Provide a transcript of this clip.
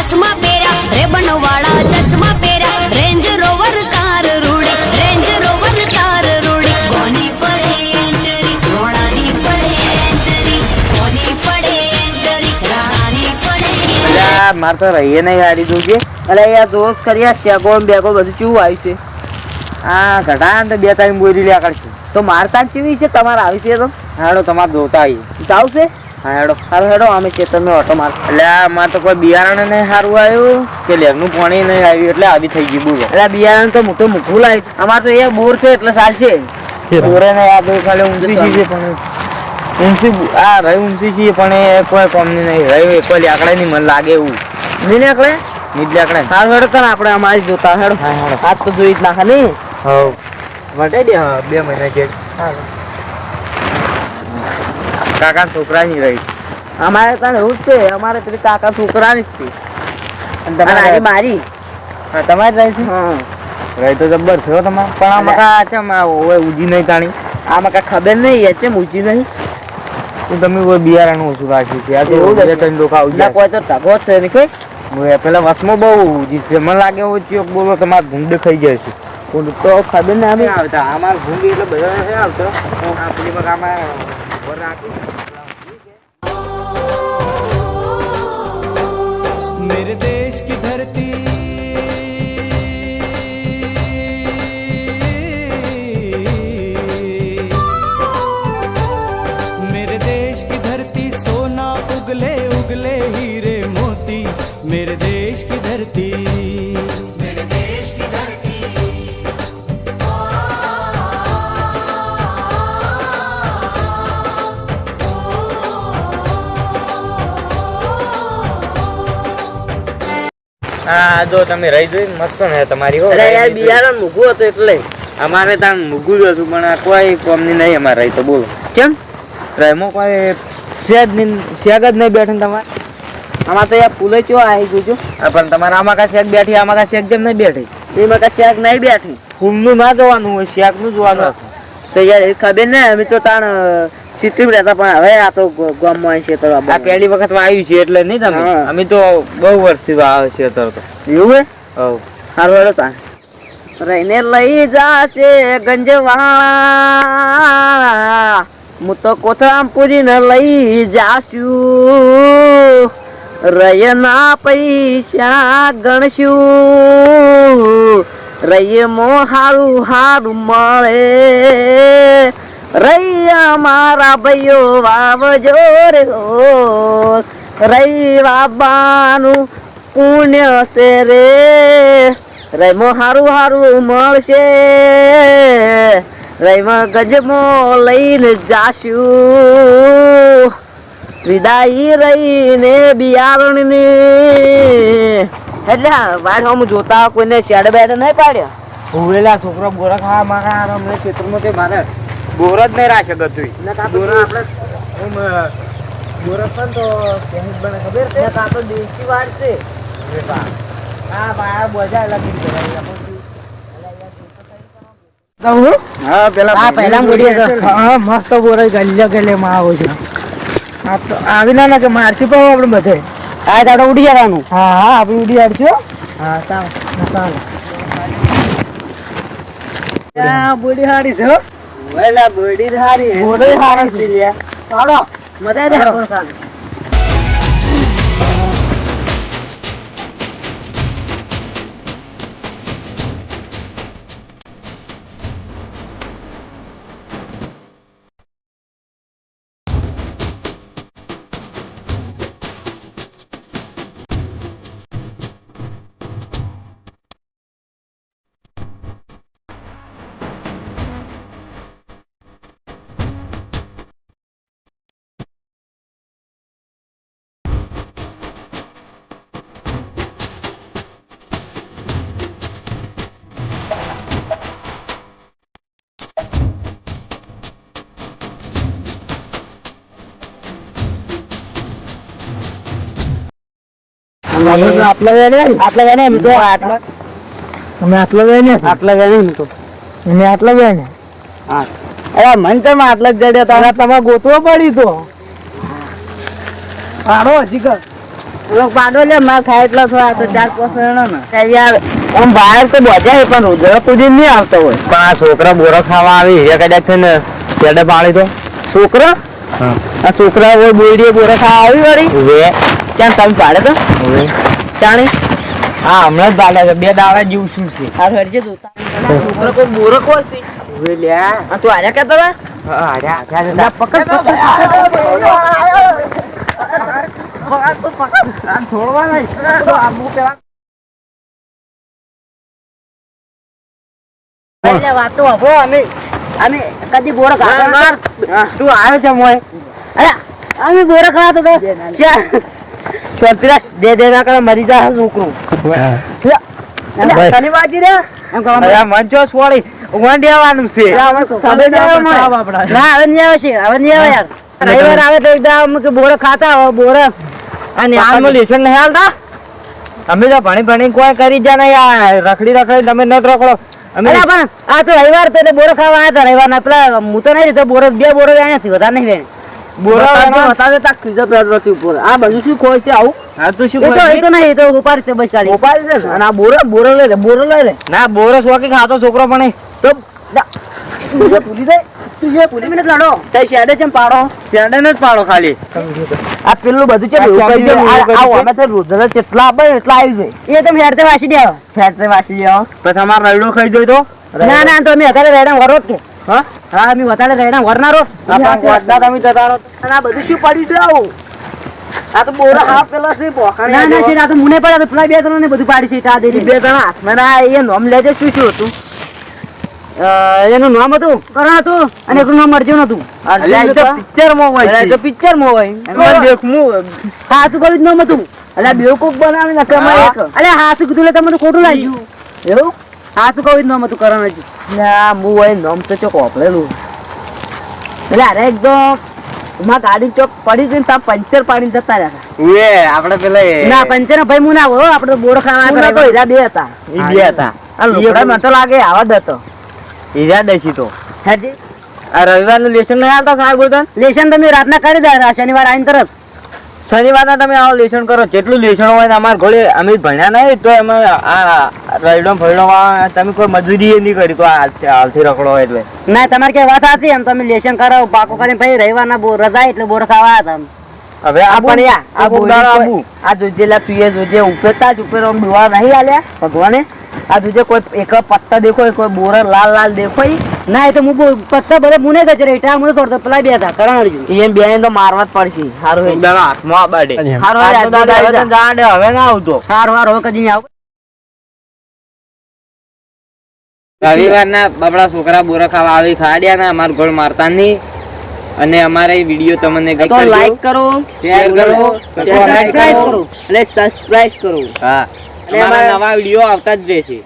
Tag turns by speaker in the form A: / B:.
A: ચશ્મા પહેર્યા રેબન વાળા ચશ્મા પહેર્યા રેન્જ રોવર કાર રૂડી રેન્જ રોવર કાર રૂડી. કોની પડે એન્ટરી રોણાની પડે એન્ટરી કોની પડે એન્ટરી રાણાની પડે
B: અલા માર તો રહીએ નહીં હારી દોગે
C: અલા આ દોસ્ત કર્યા, શેગો બેગો બધું ચેવું આવ્યું છે?
B: આ ઘટાન તો બે ત્રણ બોરી લે આગળ
C: તો મારતા કેવી છે? તમારે આવી છે તો?
B: હાડો તમારે જોતા
C: આવી આવશે
B: હા હેડો.
C: હારું હેડો અમે ખેતરનો ઓટો માર
B: એટલે આમાં તો કોઈ બિયારણ નહીં સારું આવ્યું કે લેગનું પાણી નહીં આવ્યું એટલે આવી થઈ ગયું બોલો.
C: એટલે બિયારણ તો મોટું મૂકવું અમારે તો એ બોર છે એટલે ચાલશે
B: બોરે ને આ તો ખાલી ઊંચી છે. પણ ઊંચી આ રહી ઊંચી છે પણ એ કોઈ કોમની નહીં. રહી કોઈ લાકડા નહીં મને લાગે એવું.
C: નહીં નીકળે
B: નીચ લાકડા
C: હારું હેડો તને આપણે અમારે જોતા હેડો.
B: હા હેડો.
C: તો જોઈ જ નાખે નહીં?
B: હવ. વટાઈ દે બે મહિના કાકા છોકરા ની રહી.
C: અમારે તને એવું જ છે અમારે પેલી કાકા છોકરાની જ છે.
B: તમારે
C: મારી.
B: હા, તમારી રહી છે?
C: હા.
B: રહી તો જબ્બર છે હો તમારે. પણ આ મકા ચમ ઓય ઉજી નહીં તાણી?
C: આમાં કાંઈ ખબર નહીં યાર છે ઉજી નહીં?
B: તો તમે કોઈ બિયારણ ઓછું રાખ્યું છે. આ તો
C: એવું
B: બે. ત્રણ લોકો આવું
C: ના કોઈ તો ટગો છે નહીં કોઈ.
B: પેલા વસમો બહુ ઉજી છે. મને લાગે એવું ચિયોક બોલો તમારે ભૂંડ ખાઈ જાય છે.
C: તો ખબર નહીં અમે
B: આવતા. આમાં ભૂંડ એટલે બધા આવતો. આ પેલી આમાં ઉપર હા જો તમે રહી જોઈ મસ્ત ને તમારી હો
C: યાર બિયારણ મૂકવું હતું એટલે.
B: અમારે ત્યાં મૂકવું જ હતું પણ આ કોઈ કોમની નહીં અમારે રહી તો બોલો.
C: કેમ?
B: રહેમો કોઈ નહીં સેગ જ નહીં બેઠે તમારે.
C: આમાં તો યાર પુલે ચો આવી ગયું છું.
B: પણ તમારે આમાં કા શેક બેઠી આમાં કા શેક જેમ નહીં બેઠી?
C: એમાં કાંઈ શેક નહીં બેઠી.
B: ફૂલનું ના જોવાનું હોય શેકનું જોવાનું.
C: તો યાર એ ખબર ને અમે તો તાણ સિટીમાં રહેતા પણ હવે આ તો ગામમાં આવી છે તો
B: આ પહેલી વખત આવ્યું છે એટલે નહીં તમે? અમે તો બહુ વર્ષથી આવે છે તો.
C: એવું હે?
B: હવ.
C: હારું હેડો તા રહીને લઈ જાશે ગંજવાળા. હું તો કોથળામ પૂરીને લઈ જાશું. રયના પૈસા ગણશું. મો હારું હારું મળે. રૈયા મારા ભાઈઓ વાવજો રે રઈ બાબાનું પુણ્ય છે રે. રઈમાં હારું હારું મળશે. રઈમાં ગજમો લઈને જાશું. વિદાય રહીને બિયારણની. એટલે વાડ હમ જોતા કોઈને શેડ બેડ નહીં પાડ્યા?
B: ઉવેલા છોકરા બોરા ખાવા મારા આરામ અમને ખેતરમાં તે મારે બોર જ નહીં રાખે બધું બોરા આપણે એમ પણ તો ખબર છે.
C: આ દેશી વાડ છે.
B: આ બહાર બજાર લગી
C: હા? પેલા પહેલા
B: હા મસ્ત બોરા ગલ્લે ગલ્લે માં આવો છે. આવી ના ના કે મારસી પાવ આપણે બધે.
C: આ દાડો ઉડી જવાનું.
B: હા હા આપણે ઉડી આડશો હા ચાલ. ચાલ. બોડી હારી છે
C: બોડી હારી
B: બોડી હારી
C: મજા
B: આટલા વેને
C: આટલા વેને એમ? તો આટલા.
B: અમે આટલા વેને
C: આટલા વેને એમ તો.
B: આટલા વેને
C: અરે મન તો આટલા જ જડ્યા
B: તારા ગોતવો પડી તો. પાડો હજી કર.
C: પાડો લે માર ખાય એટલો આ તો ચાર ને. યાર આમ બહાર તો બોજાય પણ રોજડા પૂજી નહીં આવતો હોય.
B: પણ આ છોકરા બોરો ખાવા આવી હીરા કદાચ છે ને પેડે પાડી તો.
C: છોકરો?
B: હા.
C: આ છોકરા હોય બોલડીએ બોરે ખા આવી વળી?
B: વે
C: ક્યાં તમે પાડે તો?
B: વે
C: ચાણી
B: હા હમણાં જ પાડે છે. બે દાડા જીવ શું છે?
C: આ હેડજે જોતા. છોકરો કોઈ બોરક હોય છે?
B: હવે લ્યા
C: આ તું આર્યા કેતો હતા?
B: હા, અરે, આ છે.
C: લા, પકડ પકડ.
B: છોડવા નહીં તો આ મું પેલા
C: વાતો તો હભો અમે કદી.
B: તું આવ્યો છે મોય.
C: અરે અમે બોરક ખાતો તો
B: છત્રીસ દે દે ના કરે મરી જા છોકરું.
C: તને વાગી રે એમ કહો
B: અરે મંચો છોડી? ઊંઘવા દેવાનું છે.
C: આવે ના હવે નહીં આવે છે હવે નહીં આવે યાર. રવિવાર આવે તો એકદમ કે ખાતા હોય બોરક
B: અને હાલમાં લેશન નહીં હાલતા? અમે તો ભણી ભણી કોઈ કરી જા નહીં રખડી રખડી તમે ન રખડો અમે
C: પણ આ તો રવિવાર તો એટલે બોરક ખાવા આવ્યા હતા. રવિવારના પેલા હું તો નહીં રહેતો બોરક બે બોરો નથી વધારે નહીં વેણ
B: બોરો
C: બતાવે તાક ખીજો પેલો ઉપર આ બધું શું ખોય છે આવું?
B: હા તો શું
C: તો એ તો નહીં તો ઉપાડી છે બસ ચાલી. ઉપાડી છે અને આ બોરો બોરો લઈ લે બોરો લઈ લે.
B: ના બોરસ વાકી ખાતો છોકરો પણ
C: તો
B: ખાઈ જોઈ તો
C: ના ના તો અત્યારે રેડા વરો કે હા હા અમે વધારે રેડા વરનારો
B: આપણા તમે જતા રહો
C: આ બધું શું પડ્યું છે આવું આ તો બોરા હાફ પેલા છે ના ના છે આ તો મુને પડ્યા પેલા બે ત્રણ ને બધું પાડી છે બે ત્રણ હાથમાં ના એ નોમ લેજે શું શું હતું એનું નામ હતું? કરણ હતું અને એનું નામ અર્જુન હતું.
B: અલ્યા, એ તો પિક્ચરમાં હોય
C: તો પિક્ચરમાં હોય.
B: દેખમું
C: કવિ નામ હતું. અલ્યા કોક બનાવી નાખે અમારે એક. અલ્યા હાથું કીધું એટલે તમને ખોટું લાગ્યું. એવું? હાથું કવિ નામ હતું કરણ હજી ના હું હોય નામ તો ચોક વાપરેલું. એટલે અરે એકદમમાં ગાડી ચોક પડી ગઈ ને ત્યાં પંચર પાડીને જતા રહ્યા
B: એ આપણે પેલા
C: ના પંચર ભાઈ હું ના હો આપણે બોર ખાવા બે હતા.
B: બે હતા.
C: આ લોકડા મને તો લાગે આવા જ હતો.
B: હીરા દસી તો.
C: હાજી.
B: આ રવિવારનું લેશન નહીં આવતા સાહેબ બોલતા
C: લેશન તમે રાતના કરી દે શનિવાર આવીને તરત.
B: શનિવારના તમે આવો લેશન કરો જેટલું લેશન હોય ને અમારા ઘોડે અમે ભણ્યા નહીં તો એમાં આ રૈડો ફૈડો તમે કોઈ મજૂરી નહીં કરી તો હાલથી રખડો હોય એટલે.
C: ના તમારે કઈ વાત હતી એમ તમે લેશન કરો પાકો કરીને પછી રવિવારના રજા એટલે બોર ખાવા હતા
B: હવે
C: આ પણ આ
B: આ
C: જોજે લા તું જોજે ઉપરતા જ ઉપર આમ ડોળા નહીં આલ્યા ભગવાને. આ તું કોઈ એક પત્તા દેખો કોઈ બોર લાલ લાલ દેખો ના એ તો હું પત્તા ભલે મુને ગજરે એટલા મને તોડતો પેલા બે હતા કરણ અર્જુન. એમ બે તો મારવા જ પડશે હારું
B: હે. દાડો હાથમાં આ બાડે.
C: હારું હારું
B: જાડે, હવે ના આવતો.
C: હારું હારું હવે કદી આવ.
B: રવિવારના બાપડા છોકરા બોરા ખાવા આવી ખાડ્યા ના અમાર ગોળ મારતા નહીં. અને અમારે વીડિયો તમને ગઈ
C: તો લાઈક કરો
B: શેર કરો
C: સબસ્ક્રાઇબ કરો અને સબસ્ક્રાઇબ કરો.
B: હા. અને અમારા નવા વીડિયો આવતા જ રહેશે.